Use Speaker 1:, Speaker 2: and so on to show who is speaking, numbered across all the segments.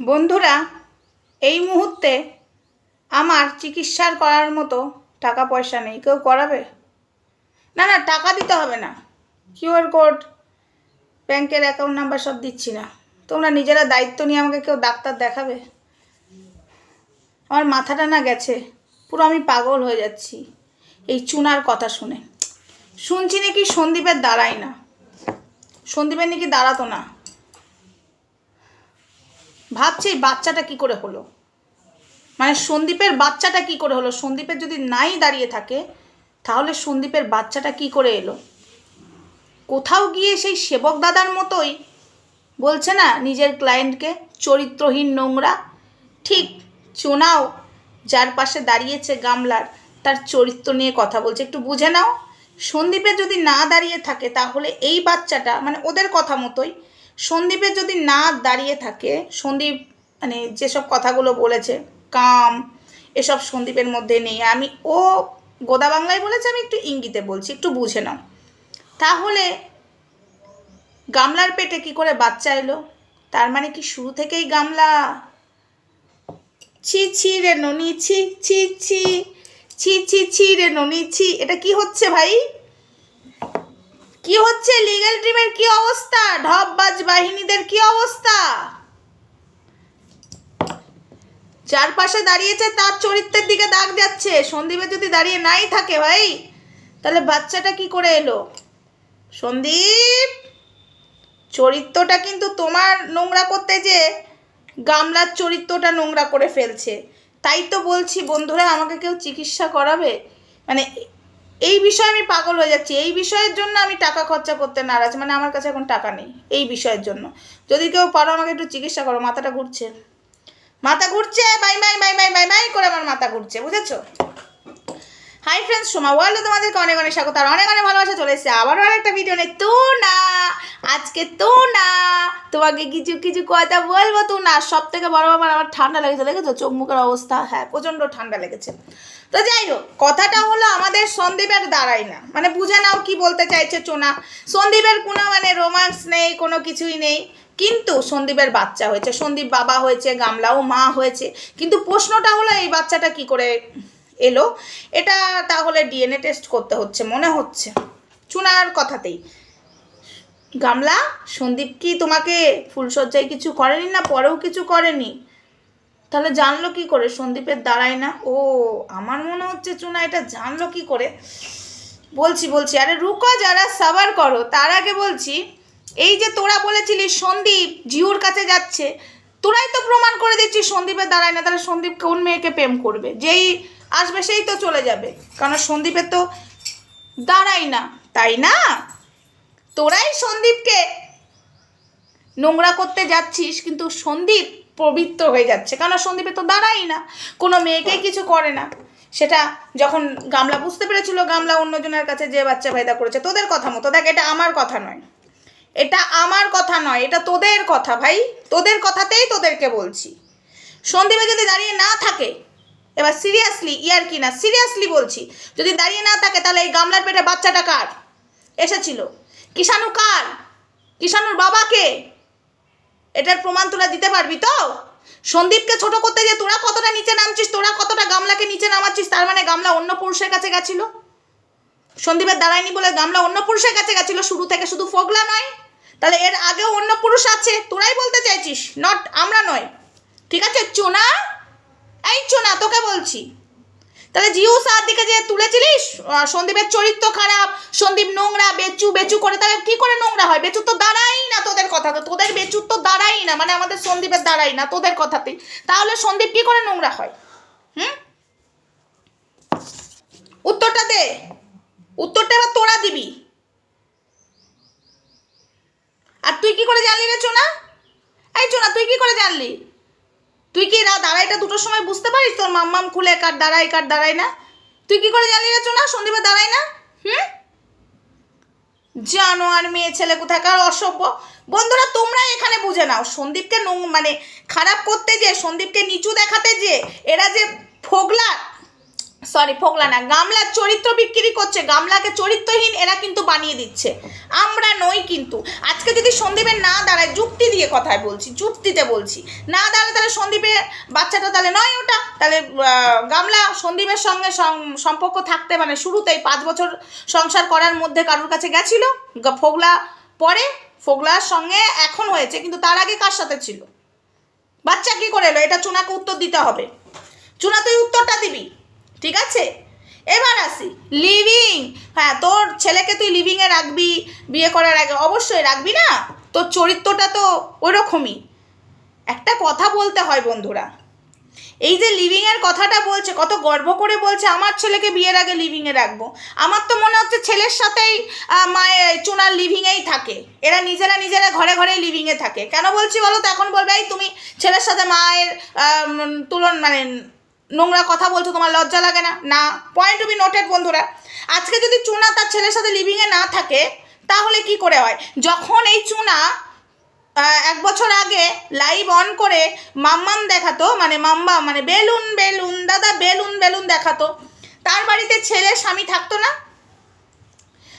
Speaker 1: বন্ধুরা, এই মুহূর্তে আমার চিকিৎসার করার মতো টাকা পয়সা নেই। কেউ করাবে? না না, টাকা দিতে হবে না। কিউআর কোড, ব্যাংকের অ্যাকাউন্ট নাম্বার সব দিচ্ছি না। তোমরা নিজেরা দায়িত্ব নিয়ে আমাকে কেউ ডাক্তার দেখাবে? আমার মাথাটা না গেছে। পুরো আমি পাগল হয়ে যাচ্ছি। এই চুনার কথা শুনে। শুনছি নাকি সন্দীপের দাঁড়ায় না। সন্দীপের নাকি দাঁড়াতো না। ভাবছি এই বাচ্চাটা কি করে হলো? মানে সন্দীপের বাচ্চাটা কি করে হলো? সন্দীপের যদি নাই দাঁড়িয়ে থাকে, তাহলে সন্দীপের বাচ্চাটা কি করে এলো? কোথাও গিয়ে সেই সেবক দাদার মতোই বলছে না নিজের ক্লায়েন্টকে চরিত্রহীন নোংরা? ঠিক চোনাও যার পাশে দাঁড়িয়েছে গামলার, তার চরিত্র নিয়ে কথা বলছে। একটু বুঝে নাও, সন্দীপের যদি না দাঁড়িয়ে থাকে, তাহলে এই বাচ্চাটা মানে ওদের কথা মতোই সন্দীপের যদি না দাঁড়িয়ে থাকে, সন্দীপ মানে যেসব কথাগুলো বলেছে, কাম, এসব সন্দীপের মধ্যে নেই। আমি, ও গোদা বাংলায় বলেছে, আমি একটু ইঙ্গিতে বলছি, একটু বুঝে নাও। তাহলে গামলার পেটে কি করে বাচ্চা এলো? তার মানে কি শুরু থেকেই গামলা? ছি ছি রে ননি, ছি ছি ছি ছি ছি ছি রে ননি, ছি, এটা কি হচ্ছে ভাই? কি হচ্ছে? লিগ্যাল টিমের কি অবস্থা? ঢপবাজ বাহিনীদের কি অবস্থা? যার পাশে দাঁড়িয়েছে, তার চরিত্রের দিকে দাগ যাচ্ছে। সন্দীপে যদি দাঁড়িয়ে নাই থাকে ভাই, তাহলে বাচ্চাটা কি করে এলো? সন্দীপ, চরিত্রটা কিন্তু তোমার নোংরা করতে যে গামলার চরিত্রটা নোংরা করে ফেলছে। তাই তো বলছি, বন্ধুরা, আমাকে কেউ চিকিৎসা করাবে? মানে এই বিষয়ে আমি পাগল হয়ে যাচ্ছি। এই বিষয়ের জন্য আমি টাকা খরচা করতে নারাজ। মানে আমার কাছে এখন টাকা নেই এই বিষয়ের জন্য। যদি কেউ পারো আমাকে একটু চিকিৎসা করো, মাথাটা ঘুরছে। মাথা ঘুরছে, বাই বাই বাই বাই বাই বাই করে আমার মাথা ঘুরছে, বুঝেছ? হাই ফ্রেন্ডস সোমা ওয়ার্ল্ডে তোমাদেরকে অনেক অনেক স্বাগত আর অনেক অনেক ভালোবাসা চলে এসেছে। আবারও আরেকটা ভিডিও নেই তো না আজকে তো না তোমাকে কিছু কিছু কথা বলব তো না সব থেকে বড় ব্যাপার, আমার ঠান্ডা লেগেছে, দেখেছ? চোখ মুখের অবস্থা হ্যাঁ প্রচণ্ড ঠান্ডা লেগেছে। তো যাই হোক, কথাটা হলো আমাদের সন্দীপের দাঁড়াই না। মানে বুঝে নাও কি বলতে চাইছে চোনা। সন্দীপের কোনো মানে রোমান্স নেই, কোনো কিছুই নেই। কিন্তু সন্দীপের বাচ্চা হয়েছে, সন্দীপ বাবা হয়েছে, গামলাও মা হয়েছে। কিন্তু প্রশ্নটা হলো, এই বাচ্চাটা কি করে এলো? এটা তাহলে ডিএনএ টেস্ট করতে হচ্ছে, মনে হচ্ছে। চুনার কথাতেই। গামলা, সন্দীপ কি তোমাকে ফুলসজ্জায় কিছু করেনি না পরেও কিছু করেনি? তাহলে জানলো কি করে? সন্দীপের দ্বারাই না? ও, আমার মনে হচ্ছে চুনা, এটা জানলো কি করে? বলছি বলছি, আরে রুকো যারা, সাবার করো। তার আগে বলছি, এই যে তোরা বলেছিলি সন্দীপ জিউর কাছে যাচ্ছে, তোরাই তো প্রমাণ করে দিচ্ছি সন্দীপের দাঁড়ায় না, তাহলে সন্দীপ কোন মেয়েকে প্রেম করবে? যেই আসবে সেই তো চলে যাবে। কারণ সন্দীপের তো দাঁড়াই না। তাই না? তোরাই সন্দীপকে নোংরা করতে যাচ্ছিস, কিন্তু সন্দীপ পবিত্র হয়ে যাচ্ছে। কারণ সন্দীপে তো দাঁড়াই না, কোনো মেয়েকেই কিছু করে না। সেটা যখন গামলা বুঝতে পেরেছিল, গামলা অন্যজনের কাছে যে বাচ্চা ভাইদা করেছে, তোদের কথা মতো। দেখ, এটা আমার কথা নয়। এটা আমার কথা নয়, এটা তোদের কথা ভাই। তোদের কথাতেই তোদেরকে বলছি। সন্দীপে যদি দাঁড়িয়ে না থাকে, এবার সিরিয়াসলি ইয়ার কি না সিরিয়াসলি বলছি, যদি দাঁড়িয়ে না থাকে, তাহলে এই গামলার পেটে বাচ্চাটা কার? এসেছিল। কিষাণু কার? কিষাণুর বাবাকে? এটার প্রমাণ তোরা দিতে পারবি তো? সন্দীপকে ছোট করতে যে তোরা কতটা নিচে নামছিস, তোরা কতটা গামলাকে নিচে নামাচ্ছিস, তার মানে গামলা অন্য পুরুষের কাছে গেছিল? সন্দীপের দাঁড়ায়নি বলে গামলা অন্য পুরুষের কাছে গেছিল, শুরু থেকে শুধু ফোগলা নয়। তাহলে এর আগেও অন্য পুরুষ আছে, তোরাই বলতে চাইছিস নট আমরা নয়। ঠিক আছে, চোনা? এই চোনা, তোকে বলছি। তাহলে জিও সার দিকে যে তুলেছিলিস সন্দীপের চরিত্র খারাপ, সন্দীপ নোংরা, বেচু বেচু করে, তাহলে কি করে নোংরা হয়? বেচুর তো দাঁড়াই না তোদের কথা তো তোদের বেচুর তো দাঁড়াই না মানে আমাদের সন্দীপের দাঁড়াই না তোদের কথাতেই। তাহলে সন্দীপ কি করে নোংরা হয়? হুম? উত্তরটা দে। উত্তরটা এবার তোরা দিবি। আর তুই কি করে জানলি রে, চোনা? এই চোনা, তুই কি করে জানলি? তুই কি রাত দাঁড়াইটা দুটোর সময় বুঝতে পারিস তোর মাম্মাম খুলে কার দাঁড়াই কার দাঁড়াই না? তুই কি করে জানিয়ে রে চোনা সন্দীপে দাঁড়াই না? হুম? জানো আর মেয়ে ছেলে কোথাকার অসভ্য? বন্ধুরা তোমরা এখানে বুঝে নাও, সন্দীপকে নোং- মানে খারাপ করতে যে, সন্দীপকে নিচু দেখাতে যে, এরা যে ফোগলা সরি ফোকলা না। গামলার চরিত্র বিক্রি করছে। গামলাকে চরিত্রহীন এরা কিন্তু বানিয়ে দিচ্ছে। আমরা নই কিন্তু। আজকে যদি সন্দীপের না দাঁড়ায়, যুক্তি দিয়ে কথায় বলছি, যুক্তিতে বলছি। না দাঁড়ায় তাহলে সন্দীপের বাচ্চাটা তাহলে নয় ওটা। তাহলে গামলা সন্দীপের সঙ্গে সম্পর্ক থাকতে মানে শুরুতেই পাঁচ বছর সংসার করার মধ্যে কারোর কাছে গেছিল? ফোগলা পরে? ফোগলার সঙ্গে এখন হয়েছে, কিন্তু তার আগে কার সাথে ছিল? বাচ্চা কি করে এলো? এটা চুনাকে উত্তর দিতে হবে। চুনা, তুই উত্তরটা দিবি? ঠিক আছে? এবার আসি। লিভিং হ্যাঁ তোর ছেলেকে তুই লিভিংয়ে রাখবি, বিয়ে করার আগে। অবশ্যই রাখবি না? তোর চরিত্রটা তো ওরকমই। একটা কথা বলতে হয় বন্ধুরা। এই যে লিভিংয়ের কথাটা বলছে, কত গর্ব করে বলছে, আমার ছেলেকে বিয়ের আগে লিভিংয়ে রাখব। আমার তো মনে হচ্ছে ছেলের সাথেই মায়ের চুনার লিভিংয়েই থাকে। এরা নিজেরা নিজেরা ঘরে ঘরে লিভিংয়ে থাকে। কেন বলছি বলো তো? এখন বলবে, এই তুমি ছেলের সাথে মায়ের তুলন মানে নোংরা কথা বলছো, তোমার লজ্জা লাগে না? না পয়েন্ট টু বি নোটেড বন্ধুরা। আজকে যদি চুনা তার ছেলের সাথে লিভিংয়ে না থাকে, তাহলে কি করে হয়? যখন এই চুনা এক বছর আগে লাইভ অন করে মাম্মাম দেখাতো মানে মাম্মা মানে বেলুন বেলুন, দাদা বেলুন বেলুন দেখাতো, তার বাড়িতে ছেলে স্বামী থাকতো না।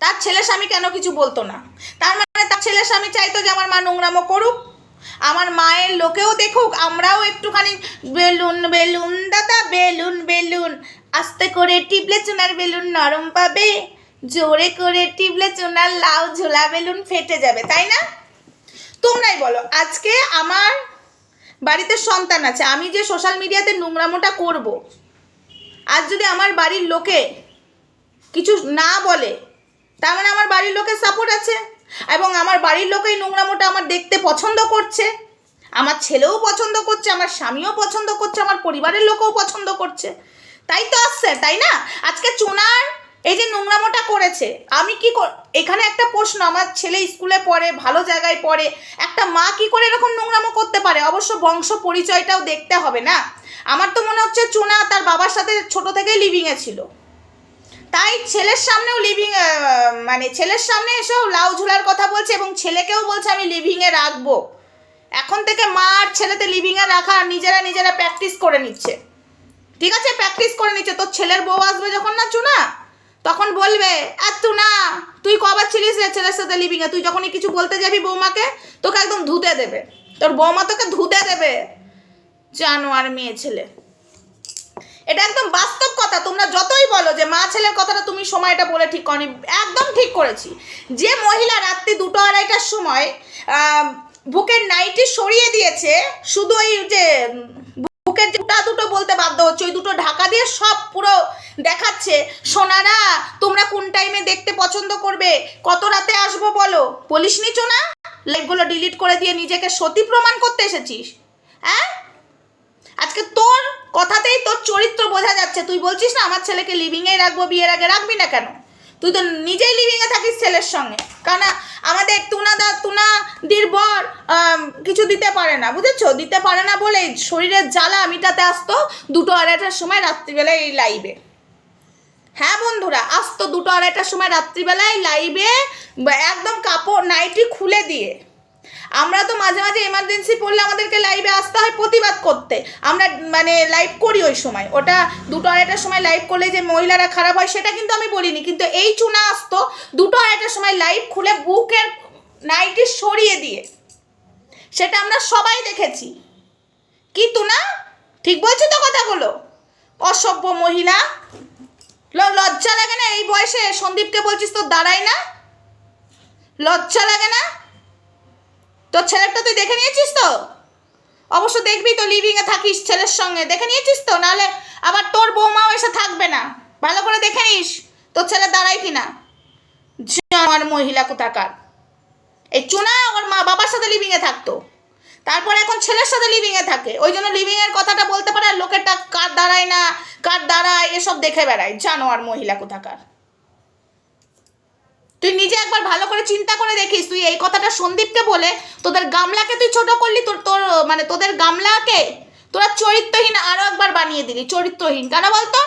Speaker 1: তার ছেলে স্বামী কেন কিছু বলতো না? তার মানে তার ছেলে স্বামী চাইতো যে আমার মা নোংরামো করুক। আমার মায়ের লোকেও দেখুক, আমরাও একটুখানি বেলুন বেলুন দাদা, বেলুন বেলুন। আস্তে করে টিপলে চুনার বেলুন নরম পাবে, জোরে করে টিপলে চুনার লাউ ঝোলা বেলুন ফেটে যাবে, তাই না? তোমরাই বলো, আজকে আমার বাড়িতে সন্তান আছে, আমি যে সোশ্যাল মিডিয়াতে নোংরামোটা করব, আজ যদি আমার বাড়ির লোকে কিছু না বলে, তার মানে আমার বাড়ির লোকের সাপোর্ট আছে? এবং আমার বাড়ির লোক এই নোংরামোটা আমার দেখতে পছন্দ করছে। আমার ছেলেও পছন্দ করছে, আমার স্বামীও পছন্দ করছে, আমার পরিবারের লোকও পছন্দ করছে। তাই তো আসছে, তাই না? আজকে চুনার এই যে নোংরামোটা করেছে, আমি কি এখানে একটা প্রশ্ন, আমার ছেলে স্কুলে পড়ে, ভালো জায়গায় পড়ে, একটা মা কি করে এরকম নোংরামো করতে পারে? অবশ্য বংশ পরিচয়টাও দেখতে হবে না। আমার তো মনে হচ্ছে চুনা তার বাবার সাথে ছোট থেকেই লিভিংয়ে ছিল। তাই ছেলের সামনেও লিভিং মানে ছেলের সামনে এসেও লাউ ঝুলার কথা বলছে এবং ছেলেকেও বলছে, আমি লিভিংয়ে রাখব। এখন থেকে মা আর ছেলেতে লিভিংয়ে রাখা নিজেরা নিজেরা প্র্যাকটিস করে নিচ্ছে। ঠিক আছে? প্র্যাকটিস করে নিচ্ছে। তোর ছেলের বউ আসবে যখন না চুনা? তখন বলবে আর তু না তুই কবার ছিলিস রে ছেলের সাথে লিভিংয়ে তুই যখনই কিছু বলতে যাবি বৌমাকে, তোকে একদম ধুতে দেবে। তোর বৌমা তোকে ধুতে দেবে। জানো আর মেয়ে ছেলে। এটা একদম বাস্তব কথা। তোমরা যতই বলো যে মা ছেলের কথাটা তুমি সময়টা বলে ঠিক করনি, একদম ঠিক করেছি। যে মহিলা রাত্রি দুটো আড়াইটার সময় বুকের নাইটি সরিয়ে দিয়েছে, শুধু ওই যে বুকের দুটা দুটো বলতে বাধ্য হচ্ছে, ওই দুটো ঢাকা দিয়ে সব পুরো দেখাচ্ছে। সোনারা, তোমরা কোন টাইমে দেখতে পছন্দ করবে? কত রাতে আসব বলো? বলিস নিচো না লাইভগুলো ডিলিট করে দিয়ে নিজেকে সতী প্রমাণ করতে এসেছিস। হ্যাঁ? আজকে তোর কথাতেই তোর চরিত্র বোঝা যাচ্ছে। তুই বলছিস না, আমার ছেলেকে লিভিংয়ে রাখব, বিয়ের আগে রাখবি না কেন? তুই তো নিজেই লিভিংয়ে থাকিস ছেলের সঙ্গে। কারণ আমাদের তুনা দা তুনা দির বর কিছু দিতে পারে না, বুঝেছ? দিতে পারে না বলে শরীরের জ্বালা মিটাতে আসতো দুটো আড়াইটার সময় রাত্রিবেলায় এই লাইভে হ্যাঁ বন্ধুরা, আসতো দুটো আড়াইটার সময় রাত্রিবেলায় লাইভে একদম কাপড় নাইটি খুলে দিয়ে। আমরা তো মাঝে মাঝে এমার্জেন্সি পড়লে আমাদেরকে লাইভে আসতে হয় প্রতিবাদ করতে। আমরা মানে লাইভ করি ওই সময়। ওটা দুটো আড়াইটার সময় লাইভ করলে যে মহিলারা খারাপ হয় সেটা কিন্তু আমি বলিনি। কিন্তু এই চুনা আসতো দুটো আড়াইটার সময় লাইভ খুলে বুকের নাইটি সরিয়ে দিয়ে। সেটা আমরা সবাই দেখেছি। কি তুনা? ঠিক বলছি তো কথাগুলো? অসভ্য মহিলা। লজ্জা লাগে না? এই বয়সে সন্দীপকে বলছিস তো দাঁড়ায় না? লজ্জা লাগে না? তোর ছেলেরটা তুই দেখে নিয়েছিস তো? অবশ্য দেখবি তো লিভিংয়ে থাকিস ছেলের সঙ্গে। দেখে নিয়েছিস তো? নাহলে আবার তোর বৌমাও এসে থাকবে না। ভালো করে দেখে নিস, তোর ছেলে দাঁড়ায় কিনা। আমার মহিলা কোথাকার। এই চুনা ওর মা বাবার সাথে লিভিংয়ে থাকতো। তারপরে এখন ছেলের সাথে লিভিংয়ে থাকে। ওই জন্য লিভিংয়ের কথাটা বলতে পারে লোকেরটা কার দাঁড়ায় না, কার দাঁড়ায়, এসব দেখে বেড়ায়। জানো আর মহিলা কোথাকার। তুই নিজে একবার ভালো করে চিন্তা করে দেখিস, তুই এই কথাটা সন্দীপকে বলে তোদের গামলাকে তুই ছোট করলি, তোর তোর মানে তোদের গামলাকে তোরা চরিত্রহীন আরও একবার বানিয়ে দিলি, চরিত্রহীন। কেন বলতো?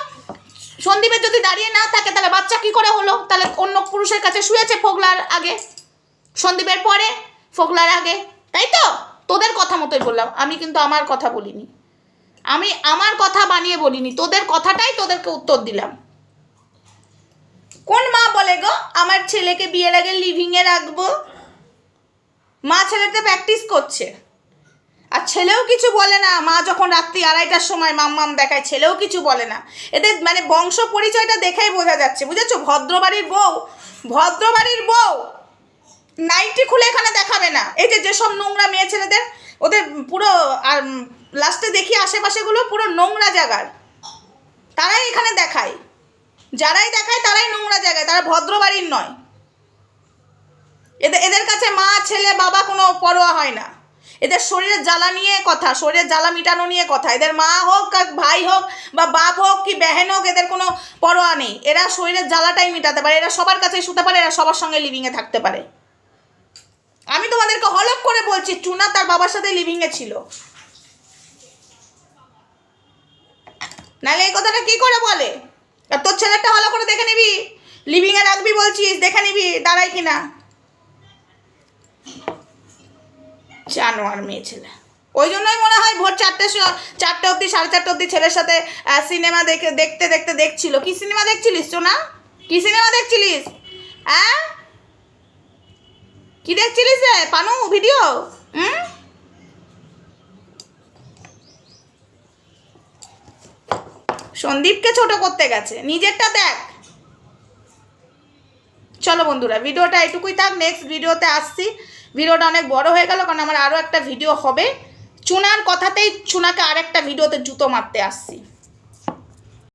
Speaker 1: সন্দীপের যদি দাঁড়িয়ে না থাকে, তাহলে বাচ্চা কি করে হলো? তাহলে অন্য পুরুষের কাছে শুয়েছে ফোগলার আগে, সন্দীপের পরে, ফোগলার আগে। তাই তো? তোদের কথা মতোই বললাম, আমি কিন্তু আমার কথা বলিনি। আমি আমার কথা বানিয়ে বলিনি, তোদের কথাটাই তোদেরকে উত্তর দিলাম। কোন মা বলে গো, আমার ছেলেকে বিয়ের আগে লিভিংয়ে রাখব? মা ছেলেটা প্র্যাকটিস করছে। আর ছেলেও কিছু বলে না। মা যখন রাত্রি আড়াইটার সময় মাম্মাম দেখায়, ছেলেও কিছু বলে না। এদের মানে বংশ পরিচয়টা দেখেই বোঝা যাচ্ছে, বুঝেছ? ভদ্রবাড়ির বউ ভদ্রবাড়ির বউ নাইটি খুলে এখানে দেখাবে না। এই যে যেসব নোংরা মেয়ে ছেলেদের, ওদের পুরো, আর লাস্টে দেখি আশেপাশেগুলো পুরো নোংরা জায়গার। তারাই এখানে দেখায়। যারাই দেখায় তারাই নোংরা জায়গায়, তারা ভদ্র বাড়ির নয়। এদের এদের কাছে মা, ছেলে, বাবা কোনো পরোয়া হয় না। এদের শরীরের জ্বালা নিয়ে কথা, শরীরের জ্বালা মিটানো নিয়ে কথা। এদের মা হোক ভাই হোক, বা বাপ হোক কি বেহেন হোক, এদের কোনো পরোয়া নেই। এরা শরীরের জ্বালাটাই মিটাতে পারে, এরা সবার কাছেই শুতে পারে, এরা সবার সঙ্গে লিভিংয়ে থাকতে পারে। আমি তোমাদেরকে হলপ করে বলছি টুনা তার বাবার সাথে লিভিংয়ে ছিল। নাহলে এই কথাটা কি করে বলে? আর তোর ছেলেটা ভালো করে দেখে নিবি। লিভিংয়ে রাখবি বলছিস, দেখে নিবি দাঁড়াই কিনা। জানোয়ার মেয়ে ছেলে। ওই জন্যই মনে হয় ভোর চারটে চারটে অবধি, সাড়ে চারটে অবধি ছেলের সাথে সিনেমা দেখে দেখতে দেখতে দেখছিল। কি সিনেমা দেখছিলিস না কি সিনেমা দেখছিলিস? হ্যাঁ? কি দেখছিলিস পানু ভিডিও হুম? সন্দীপকে ছোট করতে গেছে। নিজেরটা দেখ। চলো বন্ধুরা, ভিডিওটা এটুকুই থাক। নেক্সট ভিডিওতে আসছি। ভিডিওটা অনেক বড় হয়ে গেল কারণ আমার আরও একটা ভিডিও হবে। চুনার কথাতেই চুনাকে আরেকটা ভিডিওতে জুতো মারতে আসছি।